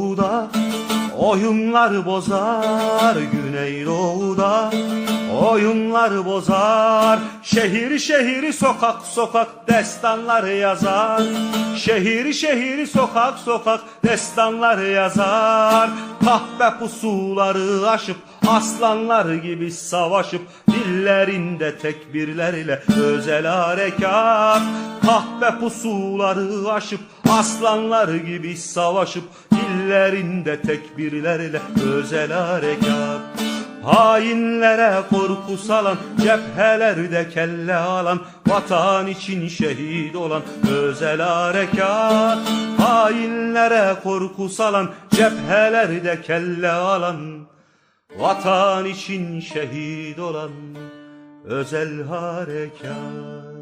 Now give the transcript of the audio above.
Güneydoğu'da oyunlar bozar Güneydoğu'da oyunlar bozar. Şehir şehir sokak sokak destanlar yazar. Şehir şehir sokak sokak destanlar yazar. Kahpe pusuları aşıp aslanlar gibi savaşıp Dillerinde tekbirlerle özel harekat Kahpe pusuları aşıp aslanlar gibi savaşıp Dillerinde tekbirlerle özel harekat Hainlere korku salan, cephelerde kelle alan, vatan için şehit olan özel harekat. Hainlere korku salan, cephelerde kelle alan, vatan için şehit olan özel harekat.